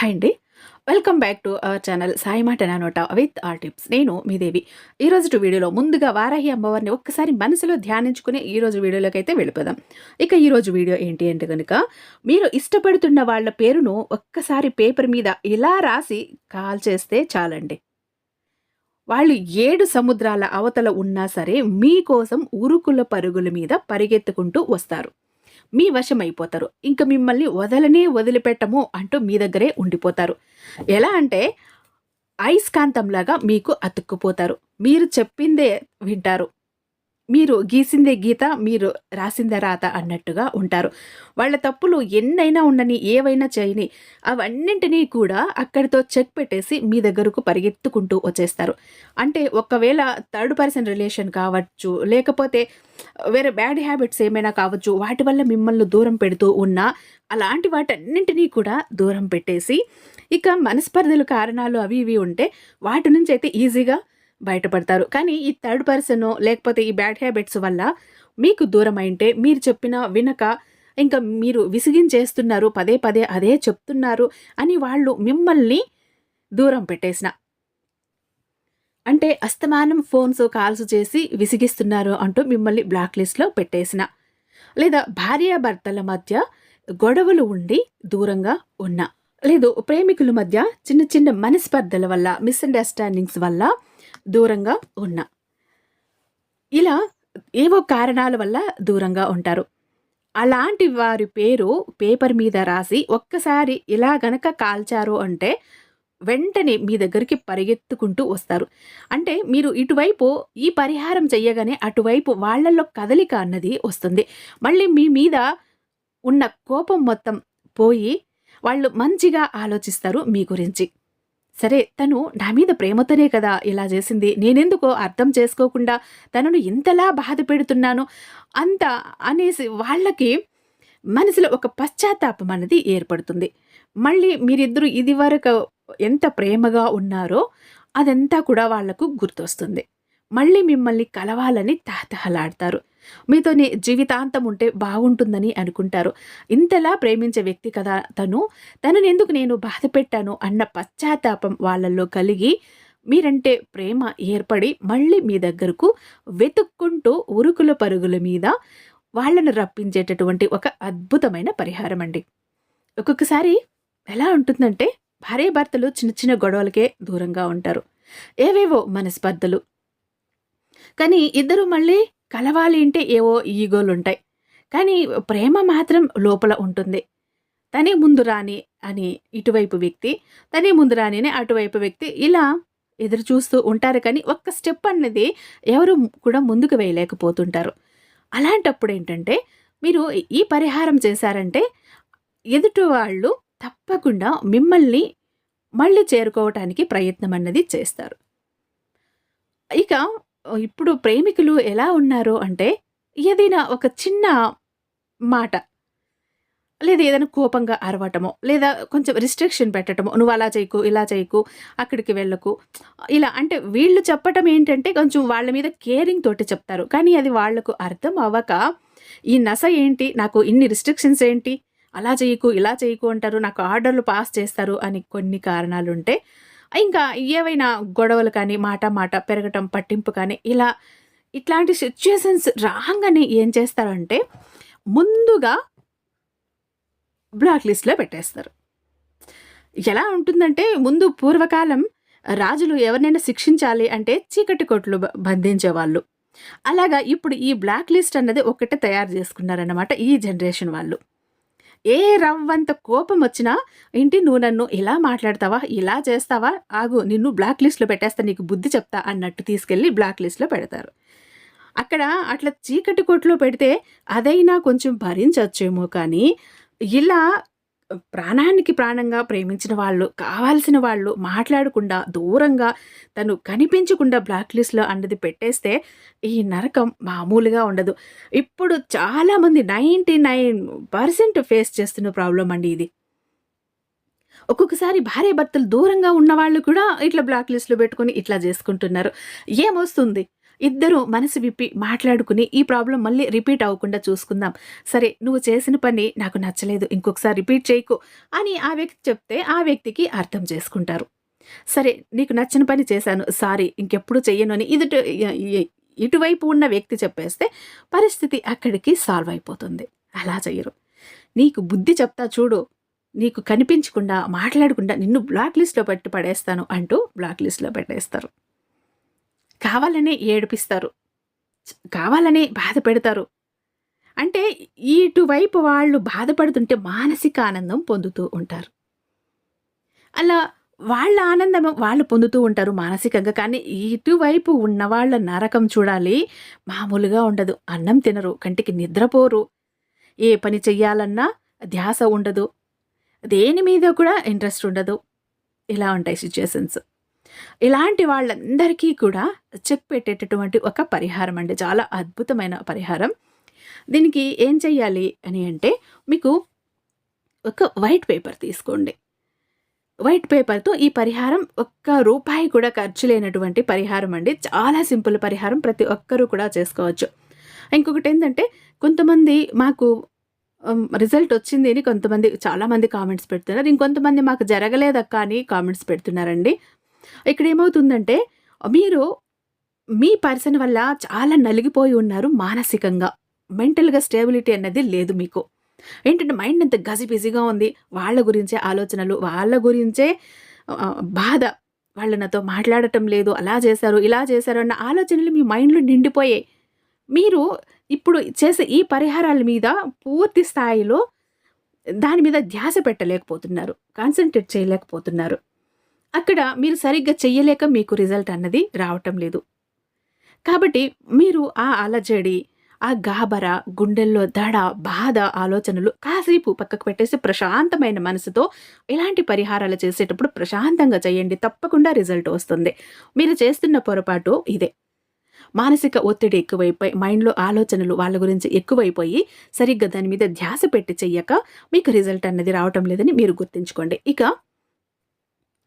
Hi అండి. Welcome back to our channel Sai మాట నానోట విత్ ఆర్ టిప్స్ నేను మీ దేవి. ఈరోజు వీడియోలో ముందుగా వారాహి అమ్మవారిని ఒక్కసారి మనసులో ధ్యానించుకుని ఈ రోజు వీడియోలోకి అయితే వెళ్ళిపోదాం. ఇక ఈరోజు వీడియో ఏంటి అంటే కనుక మీరు ఇష్టపడుతున్న వాళ్ళ పేరును ఒక్కసారి పేపర్ మీద ఇలా రాసి కాల్ చేస్తే చాలండి. వాళ్ళు ఏడు సముద్రాల అవతల ఉన్నా సరే మీకోసం ఉరుకుల పరుగుల మీద పరిగెత్తుకుంటూ వస్తారు. మీ వశమైపోతారు. ఇంకా మిమ్మల్ని వదలనే వదిలిపెట్టము అంటూ మీ దగ్గరే ఉండిపోతారు. ఎలా అంటే అయస్కాంతంలాగా మీకు అతుక్కుపోతారు. మీరు చెప్పిందే వింటారు. మీరు గీసిందే గీత మీరు రాసిందే రాత అన్నట్టుగా ఉంటారు. వాళ్ళ తప్పులు ఎన్నైనా ఉండని ఏవైనా చేయని అవన్నింటినీ కూడా అక్కడితో చెక్ పెట్టేసి మీ దగ్గరకు పరిగెత్తుకుంటూ వచ్చేస్తారు. అంటే ఒకవేళ థర్డ్ పర్సన్ రిలేషన్ కావచ్చు లేకపోతే వేరే బ్యాడ్ హ్యాబిట్స్ ఏమైనా కావచ్చు వాటి వల్ల మిమ్మల్ని దూరం పెడుతూ ఉన్నా అలాంటి వాటన్నింటినీ కూడా దూరం పెట్టేసి ఇక మనస్పర్ధలు కారణాలు అవి ఇవి ఉంటే వాటి నుంచి అయితే ఈజీగా బయటపడతారు. కానీ ఈ థర్డ్ పర్సన్ లేకపోతే ఈ బ్యాడ్ హ్యాబిట్స్ వల్ల మీకు దూరం అయింటే మీరు చెప్పిన వినక ఇంకా మీరు విసిగించేస్తున్నారు పదే పదే అదే చెప్తున్నారు అని వాళ్ళు మిమ్మల్ని దూరం పెట్టేసిన. అంటే అస్తమానం ఫోన్స్ కాల్స్ చేసి విసిగిస్తున్నారు అంటూ మిమ్మల్ని బ్లాక్ లిస్ట్లో పెట్టేసిన. లేదా భార్యాభర్తల మధ్య గొడవలు ఉండి దూరంగా ఉన్నా. లేదు ప్రేమికుల మధ్య చిన్న చిన్న మనస్పర్ధల వల్ల మిస్అండర్స్టాండింగ్స్ వల్ల దూరంగా ఉన్నా. ఇలా ఏవో కారణాల వల్ల దూరంగా ఉంటారు. అలాంటి వారి పేరు పేపర్ మీద రాసి ఒక్కసారి ఇలా గనక కాల్చారు అంటే వెంటనే మీ దగ్గరికి పరిగెత్తుకుంటూ వస్తారు. అంటే మీరు ఇటువైపు ఈ పరిహారం చెయ్యగానే అటువైపు వాళ్ళల్లో కదలిక అన్నది వస్తుంది. మళ్ళీ మీ మీద ఉన్న కోపం మొత్తం పోయి వాళ్ళు మంచిగా ఆలోచిస్తారు మీ గురించి. సరే తను నా మీద ప్రేమతోనే కదా ఇలా చేసింది. నేనెందుకో అర్థం చేసుకోకుండా తనను ఇంతలా బాధ పెడుతున్నాను అంత అనేసి వాళ్ళకి మనసులో ఒక పశ్చాత్తాపం అనేది ఏర్పడుతుంది. మళ్ళీ మీరిద్దరూ ఇది వరకు ఎంత ప్రేమగా ఉన్నారో అదంతా కూడా వాళ్ళకు గుర్తొస్తుంది. మళ్ళీ మిమ్మల్ని కలవాలని తహతహలాడతారు. మీతోని జీవితాంతం ఉంటే బాగుంటుందని అనుకుంటారు. ఇంతలా ప్రేమించే వ్యక్తి కదా తను. తనని ఎందుకు నేను బాధ పెట్టాను అన్న పశ్చాత్తాపం వాళ్ళల్లో కలిగి మీరంటే ప్రేమ ఏర్పడి మళ్ళీ మీ దగ్గరకు వెతుక్కుంటూ ఉరుకుల పరుగుల మీద వాళ్ళను రప్పించేటటువంటి ఒక అద్భుతమైన పరిహారం అండి ఒక్కొక్కసారి ఎలా ఉంటుందంటే భార్యాభర్తలు చిన్న చిన్న గొడవలకే దూరంగా ఉంటారు. ఏవేవో మనస్పర్ధలు కానీ ఇద్దరు మళ్ళీ కలవాలి అంటే ఏవో ఈగోలు ఉంటాయి కానీ ప్రేమ మాత్రం లోపల ఉంటుంది. తనే ముందు రాని అని ఇటువైపు వ్యక్తి తనే ముందు రాని అని అటువైపు వ్యక్తి ఇలా ఎదురు చూస్తూ ఉంటారు కానీ ఒక్క స్టెప్ అన్నది ఎవరు కూడా ముందుకు వేయలేకపోతుంటారు. అలాంటప్పుడు ఏంటంటే మీరు ఈ పరిహారం చేశారంటే ఎదుటి వాళ్ళు తప్పకుండా మిమ్మల్ని మళ్ళీ చేరుకోవటానికి ప్రయత్నం అన్నది చేస్తారు. ఇక ఇప్పుడు ప్రేమికులు ఎలా ఉన్నారు అంటే ఏదైనా ఒక చిన్న మాట లేదా ఏదైనా కోపంగా అరవటమో లేదా కొంచెం రిస్ట్రిక్షన్ పెట్టడమో నువ్వు అలా చేయకు ఇలా చేయకు అక్కడికి వెళ్ళకు. ఇలా అంటే వీళ్ళు చెప్పటం ఏంటంటే కొంచెం వాళ్ళ మీద కేరింగ్ తోటి చెప్తారు. కానీ అది వాళ్ళకు అర్థం అవ్వక ఈ నస ఏంటి? నాకు ఇన్ని రిస్ట్రిక్షన్స్ ఏంటి? అలా చేయకు ఇలా చేయకు అంటారు నాకు ఆర్డర్లు పాస్ చేస్తారు అని కొన్ని కారణాలుంటే ఇంకా ఏవైనా గొడవలు కానీ మాట మాట పెరగటం పట్టింపు కానీ ఇలా ఇట్లాంటి సిచ్యుయేషన్స్ రాగానే ఏం చేస్తారంటే ముందుగా బ్లాక్ లిస్ట్లో పెట్టేస్తారు. ఎలా ఉంటుందంటే ముందు పూర్వకాలం రాజులు ఎవరినైనా శిక్షించాలి అంటే చీకటి కొట్లు బంధించేవాళ్ళు. అలాగా ఇప్పుడు ఈ బ్లాక్ లిస్ట్ అన్నది ఒకటే తయారు చేసుకున్నారన్నమాట ఈ జనరేషన్ వాళ్ళు. ఏ రవ్వంత కోపం వచ్చినా ఏంటి నువ్వు నన్ను ఇలా మాట్లాడతావా? ఇలా చేస్తావా? ఆగు నిన్ను బ్లాక్ లిస్ట్లో పెట్టేస్తా నీకు బుద్ధి చెప్తా అన్నట్టు తీసుకెళ్ళి బ్లాక్ లిస్ట్లో పెడతారు. అక్కడ అట్లా చీకటి కొట్లో పెడితే అదైనా కొంచెం భరించవచ్చేమో కానీ ఇలా ప్రాణానికి ప్రాణంగా ప్రేమించిన వాళ్ళు కావాల్సిన వాళ్ళు మాట్లాడకుండా దూరంగా తను కనిపించకుండా బ్లాక్ లిస్ట్లో అన్నది పెట్టేస్తే ఈ నరకం మామూలుగా ఉండదు. ఇప్పుడు చాలామంది నైంటీ నైన్ పర్సెంట్ ఫేస్ చేస్తున్న ప్రాబ్లం అండి ఇది. ఒక్కొక్కసారి భార్య భర్తలు దూరంగా ఉన్న వాళ్ళు కూడా ఇట్లా బ్లాక్ లిస్ట్లో పెట్టుకొని ఇట్లా చేసుకుంటున్నారు. ఏమొస్తుంది? ఇద్దరు మనసు విప్పి మాట్లాడుకుని ఈ ప్రాబ్లం మళ్ళీ రిపీట్ అవ్వకుండా చూసుకుందాం. సరే నువ్వు చేసిన పని నాకు నచ్చలేదు ఇంకొకసారి రిపీట్ చేయకు అని ఆ వ్యక్తి చెప్తే ఆ వ్యక్తికి అర్థం చేసుకుంటారు. సరే నీకు నచ్చిన పని చేశాను సారీ ఇంకెప్పుడు చెయ్యను అని ఇది ఇటువైపు ఉన్న వ్యక్తి చెప్పేస్తే పరిస్థితి అక్కడికి సాల్వ్ అయిపోతుంది. అలా చెయ్యరు. నీకు బుద్ధి చెప్తా చూడు నీకు కనిపించకుండా మాట్లాడకుండా నిన్ను బ్లాక్ లిస్ట్లో పెట్టి పడేస్తాను అంటూ బ్లాక్ లిస్ట్లో పెట్టేస్తారు. కావాలనే ఏడిపిస్తారు. కావాలనే బాధ పెడతారు. అంటే ఇటువైపు వాళ్ళు బాధపడుతుంటే మానసిక ఆనందం పొందుతూ ఉంటారు. అలా వాళ్ళ ఆనందం వాళ్ళు పొందుతూ ఉంటారు మానసికంగా కానీ ఇటువైపు ఉన్న వాళ్ళ నరకం చూడాలి మామూలుగా ఉండదు. అన్నం తినరు కంటికి నిద్రపోరు. ఏ పని చెయ్యాలన్నా ధ్యాస ఉండదు. దేని మీద కూడా ఇంట్రెస్ట్ ఉండదు. ఇలా ఉంటాయి సిచ్యుయేషన్స్ ఇలాంటి వాళ్ళందరికీ కూడా చెక్ పెట్టేటటువంటి ఒక పరిహారం అండి. చాలా అద్భుతమైన పరిహారం. దీనికి ఏం చెయ్యాలి అని అంటే మీకు ఒక వైట్ పేపర్ తీసుకోండి. వైట్ పేపర్తో ఈ పరిహారం ఒక్క రూపాయి కూడా ఖర్చు లేనటువంటి పరిహారం అండి. చాలా సింపుల్ పరిహారం. ప్రతి ఒక్కరూ కూడా చేసుకోవచ్చు. ఇంకొకటి ఏంటంటే కొంతమంది మాకు రిజల్ట్ వచ్చింది అని కొంతమంది చాలామంది కామెంట్స్ పెడుతున్నారు. ఇంకొంతమంది మాకు జరగలేదక్క అని కామెంట్స్ పెడుతున్నారండి. ఇక్కడ ఏమవుతుందంటే మీరు మీ పర్సన్ వల్ల చాలా నలిగిపోయి ఉన్నారు మానసికంగా. మెంటల్గా స్టేబిలిటీ అనేది లేదు మీకు. ఏంటంటే మైండ్ ఎంత గజిబిజిగా ఉంది. వాళ్ళ గురించే ఆలోచనలు వాళ్ళ గురించే బాధ. వాళ్ళు నాతో మాట్లాడటం లేదు అలా చేశారు ఇలా చేశారు అన్న ఆలోచనలు మీ మైండ్లో నిండిపోయాయి. మీరు ఇప్పుడు చేసే ఈ పరిహారాల మీద పూర్తి స్థాయిలో దాని మీద ధ్యాస పెట్టలేకపోతున్నారు కాన్సన్ట్రేట్ చేయలేకపోతున్నారు. అక్కడ మీరు సరిగ్గా చెయ్యలేక మీకు రిజల్ట్ అన్నది రావటం లేదు. కాబట్టి మీరు ఆ అలజడి ఆ గాబర గుండెల్లో దడ బాధ ఆలోచనలు కాసేపు పక్కకు పెట్టేసి ప్రశాంతమైన మనసుతో ఇలాంటి పరిహారాలు చేసేటప్పుడు ప్రశాంతంగా చేయండి. తప్పకుండా రిజల్ట్ వస్తుంది. మీరు చేస్తున్న పొరపాటు ఇదే. మానసిక ఒత్తిడి ఎక్కువైపోయి మైండ్లో ఆలోచనలు వాళ్ళ గురించి ఎక్కువైపోయి సరిగ్గా దాని మీద ధ్యాస పెట్టి చెయ్యక మీకు రిజల్ట్ అన్నది రావటం లేదని మీరు గుర్తుంచుకోండి. ఇక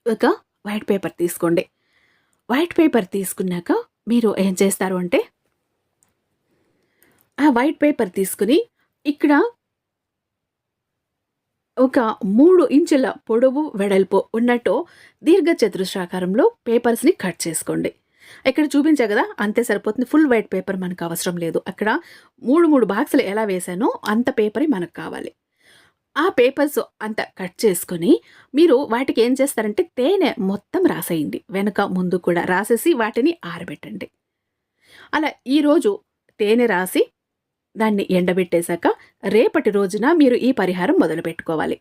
ఒక వైట్ పేపర్ తీసుకోండి. వైట్ పేపర్ తీసుకున్నాక మీరు ఏం చేస్తారు అంటే ఆ వైట్ పేపర్ తీసుకుని ఇక్కడ ఒక మూడు ఇంచుల పొడవు వెడల్పు ఉన్నట్టు దీర్ఘ చతురస్రాకారంలో పేపర్స్ని కట్ చేసుకోండి. ఇక్కడ చూపించా కదా అంతే సరిపోతుంది. ఫుల్ వైట్ పేపర్ మనకు అవసరం లేదు. అక్కడ మూడు మూడు బాక్సులు ఎలా వేసానో అంత పేపరే మనకు కావాలి. ఆ పేపర్స్ అంత కట్ చేసుకొని మీరు వాటికి ఏం చేస్తారంటే తేనె మొత్తం రాసేయండి. వెనక ముందు కూడా రాసేసి వాటిని ఆరబెట్టండి. అలా ఈరోజు తేనె రాసి దాన్ని ఎండబెట్టేశాక రేపటి రోజున మీరు ఈ పరిహారం మొదలు పెట్టుకోవాలి.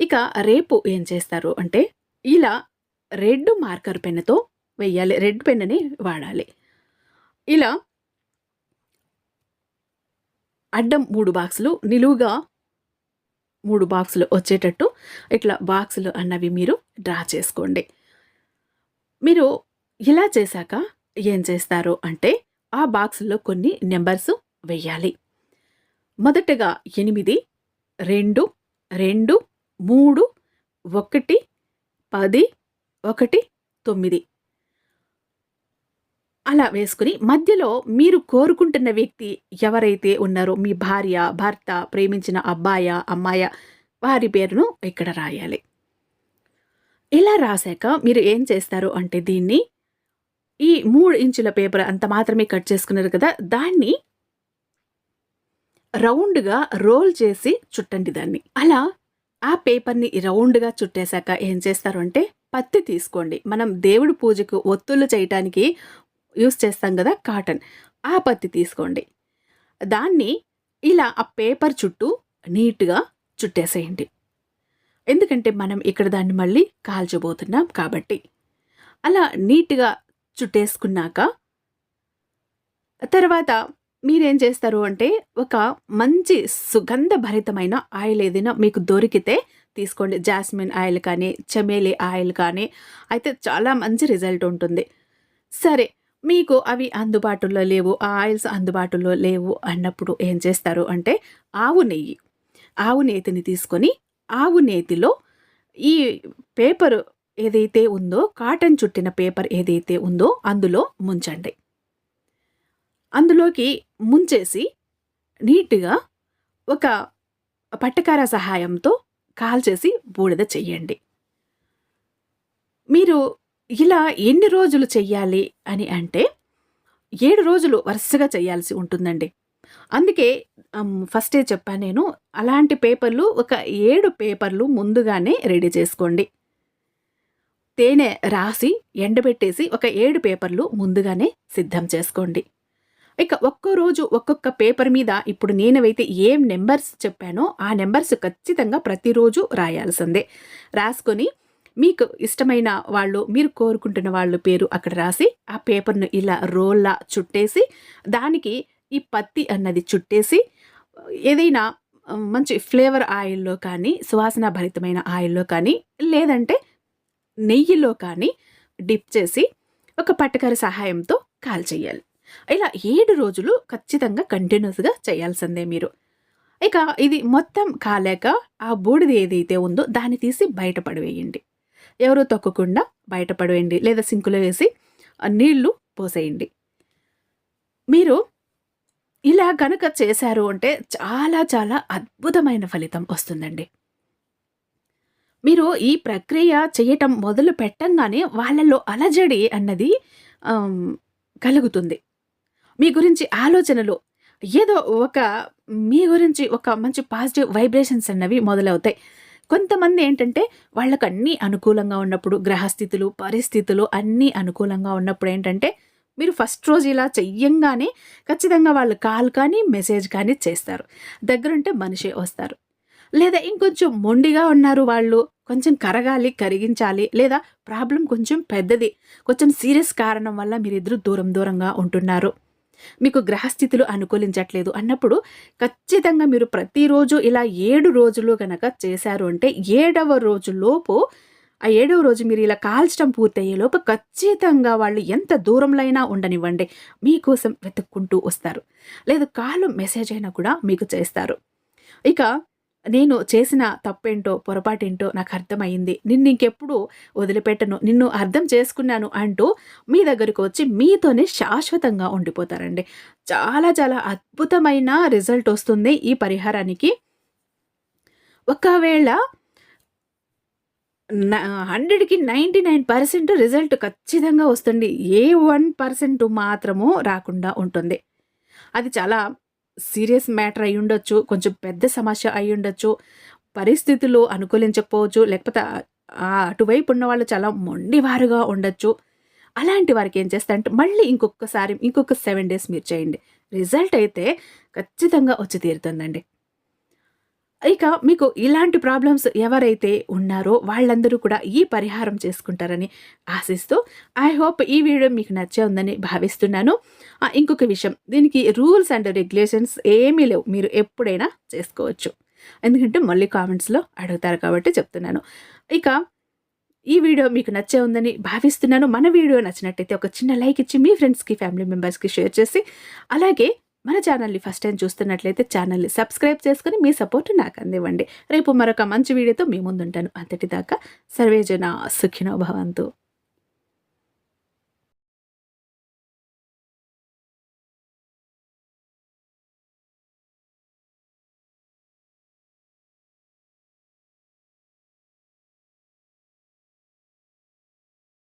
ఇక రేపు ఏం చేస్తారు అంటే ఇలా రెడ్ మార్కర్ పెన్నుతో వెయ్యాలి. రెడ్ పెన్నుని వాడాలి. ఇలా అడ్డం మూడు బాక్సులు నిలువుగా మూడు బాక్సులు వచ్చేటట్టు ఇట్లా బాక్సులు అన్నవి మీరు డ్రా చేసుకోండి. మీరు ఇలా చేశాక ఏం చేస్తారు అంటే ఆ బాక్సుల్లో కొన్ని నెంబర్స్ వెయ్యాలి మొదటగా ఎనిమిది రెండు రెండు మూడు ఒకటి పది ఒకటి తొమ్మిది. అలా వేసుకుని మధ్యలో మీరు కోరుకుంటున్న వ్యక్తి ఎవరైతే ఉన్నారో మీ భార్య భర్త ప్రేమించిన అబ్బాయ అమ్మాయ వారి పేరును ఇక్కడ రాయాలి. ఇలా రాశాక మీరు ఏం చేస్తారు అంటే దీన్ని ఈ మూడు ఇంచుల పేపర్ అంత మాత్రమే కట్ చేసుకున్నారు కదా దాన్ని రౌండ్గా రోల్ చేసి చుట్టండి దాన్ని. అలా ఆ పేపర్ని రౌండ్గా చుట్టేశాక ఏం చేస్తారు అంటే పత్తి తీసుకోండి. మనం దేవుడి పూజకు ఒత్తులు చేయటానికి యూస్ చేస్తాం కదా కాటన్. ఆ పత్తి తీసుకోండి. దాన్ని ఇలా ఆ పేపర్ చుట్టూ నీట్గా చుట్టేసేయండి. ఎందుకంటే మనం ఇక్కడ దాన్ని మళ్ళీ కాల్చబోతున్నాం కాబట్టి. అలా నీట్గా చుట్టేసుకున్నాక తర్వాత మీరేం చేస్తారు అంటే ఒక మంచి సుగంధభరితమైన ఆయిల్ ఏదైనా మీకు దొరికితే తీసుకోండి. జాస్మిన్ ఆయిల్ కానీ చమేలి ఆయిల్ కానీ అయితే చాలా మంచి రిజల్ట్ ఉంటుంది. సరే మీకు అవి అందుబాటులో లేవు ఆ ఆయిల్స్ అందుబాటులో లేవు అన్నప్పుడు ఏం చేస్తారు అంటే ఆవు నెయ్యి ఆవు నేతిని తీసుకొని ఆవు నేతిలో ఈ పేపర్ ఏదైతే ఉందో కాటన్ చుట్టిన పేపర్ ఏదైతే ఉందో అందులో ముంచండి. అందులోకి ముంచేసి నీట్గా ఒక పట్టకార సహాయంతో కాల్చేసి బూడిద చెయ్యండి మీరు ఇలా ఎన్ని రోజులు చెయ్యాలి అని అంటే ఏడు రోజులు వరుసగా చేయాల్సి ఉంటుందండి. అందుకే ఫస్టే చెప్పాను నేను అలాంటి పేపర్లు ఒక ఏడు పేపర్లు ముందుగానే రెడీ చేసుకోండి. తేనె రాసి ఎండబెట్టేసి ఒక ఏడు పేపర్లు ముందుగానే సిద్ధం చేసుకోండి. ఇక ఒక్కో రోజు ఒక్కొక్క పేపర్ మీద ఇప్పుడు నేనవైతే ఏం నెంబర్స్ చెప్పానో ఆ నెంబర్స్ ఖచ్చితంగా ప్రతిరోజు రాయాల్సిందే. రాసుకొని మీకు ఇష్టమైన వాళ్ళు మీరు కోరుకుంటున్న వాళ్ళు పేరు అక్కడ రాసి ఆ పేపర్ను ఇలా రోల్లా చుట్టేసి దానికి ఈ పత్తి అన్నది చుట్టేసి ఏదైనా మంచి ఫ్లేవర్ ఆయిల్లో కానీ సువాసన భరితమైన ఆయిల్లో కానీ లేదంటే నెయ్యిలో కానీ డిప్ చేసి ఒక పట్టకర సహాయంతో కాల్ చేయాలి. ఇలా ఏడు రోజులు ఖచ్చితంగా కంటిన్యూస్గా చేయాల్సిందే మీరు. ఇక ఇది మొత్తం కాలేక ఆ బూడిది ఏదైతే ఉందో దాన్ని తీసి బయటపడివేయండి ఎవరు తొక్కకుండా బయటపడవేయండి లేదా సింకులో వేసి నీళ్ళు పోసేయండి. మీరు ఇలా కనుక చేశారు అంటే చాలా చాలా అద్భుతమైన ఫలితం వస్తుందండి. మీరు ఈ ప్రక్రియ చేయటం మొదలు పెట్టంగానే వాళ్ళలో అలజడి అన్నది కలుగుతుంది. మీ గురించి ఆలోచనలు ఏదో ఒక మీ గురించి ఒక మంచి పాజిటివ్ వైబ్రేషన్స్ అన్నవి మొదలవుతాయి. కొంతమంది ఏంటంటే వాళ్ళకు అన్నీ అనుకూలంగా ఉన్నప్పుడు గ్రహస్థితులు పరిస్థితులు అన్నీ అనుకూలంగా ఉన్నప్పుడు ఏంటంటే మీరు ఫస్ట్ రోజు ఇలా చెయ్యంగానే ఖచ్చితంగా వాళ్ళు కాల్ కానీ మెసేజ్ కానీ చేస్తారు. దగ్గరుంటే మనిషే వస్తారు. లేదా ఇంకొంచెం మొండిగా ఉన్నారు వాళ్ళు కొంచెం కరగాలి కరిగించాలి లేదా ప్రాబ్లం కొంచెం పెద్దది కొంచెం సీరియస్ కారణం వల్ల మీరిద్దరు దూరం దూరంగా ఉంటున్నారు. మీకు గ్రహస్థితులు అనుకూలించట్లేదు అన్నప్పుడు ఖచ్చితంగా మీరు ప్రతిరోజు ఇలా ఏడు రోజులు కనుక చేశారు అంటే ఏడవ రోజులోపు ఆ ఏడవ రోజు మీరు ఇలా కాల్చడం పూర్తయ్యేలోపు ఖచ్చితంగా వాళ్ళు ఎంత దూరంలో అయినా ఉండనివ్వండి. మీకోసం వెతుక్కుంటూ వస్తారు. లేదు కాలు మెసేజ్ అయినా కూడా మీకు చేస్తారు. ఇక నేను చేసిన తప్పేంటో పొరపాటేంటో నాకు అర్థమైంది నిన్ను ఇంకెప్పుడు వదిలిపెట్టను. నిన్ను అర్థం చేసుకున్నాను అంటూ మీ దగ్గరకు వచ్చి మీతోనే శాశ్వతంగా ఉండిపోతారండి. చాలా చాలా అద్భుతమైన రిజల్ట్ వస్తుంది ఈ పరిహారానికి. ఒకవేళ హండ్రెడ్కి నైంటీ నైన్ పర్సెంట్ రిజల్ట్ ఖచ్చితంగా వస్తుంది. ఏ వన్ పర్సెంట్ మాత్రము రాకుండా ఉంటుంది. అది చాలా సీరియస్ మ్యాటర్ అయి ఉండొచ్చు కొంచెం పెద్ద సమస్య అయి ఉండొచ్చు పరిస్థితులు అనుకూలించకపోవచ్చు లేకపోతే అటువైపు ఉన్న వాళ్ళు చాలా మొండివారుగా ఉండొచ్చు. అలాంటి వారికి ఏం చేస్తారంటే మళ్ళీ ఇంకొకసారి ఇంకొక సెవెన్ డేస్ మీరు చేయండి. రిజల్ట్ అయితే ఖచ్చితంగా వచ్చి తీరుతుందండి. ఇక మీకు ఇలాంటి ప్రాబ్లమ్స్ ఎవరైతే ఉన్నారో వాళ్ళందరూ కూడా ఈ పరిహారం చేసుకుంటారని ఆశిస్తూ ఐ హోప్ ఈ వీడియో మీకు నచ్చే ఉందని భావిస్తున్నాను. ఇంకొక విషయం దీనికి రూల్స్ అండ్ రెగ్యులేషన్స్ ఏమీ లేవు. మీరు ఎప్పుడైనా చేసుకోవచ్చు. ఎందుకంటే మళ్ళీ కామెంట్స్లో అడుగుతారు కాబట్టి చెప్తున్నాను. ఇక ఈ వీడియో మీకు నచ్చే ఉందని భావిస్తున్నాను. మన వీడియో నచ్చినట్టయితే ఒక చిన్న లైక్ ఇచ్చి మీ ఫ్రెండ్స్కి ఫ్యామిలీ మెంబర్స్కి షేర్ చేసి అలాగే మన ఛానల్ని ఫస్ట్ టైం చూస్తున్నట్లయితే ఛానల్ని సబ్స్క్రైబ్ చేసుకుని మీ సపోర్ట్ నాకు అందివ్వండి. రేపు మరొక మంచి వీడియోతో మీ ముందుంటాను. అంతటిదాకా సర్వేజన సుఖినో భవంతు.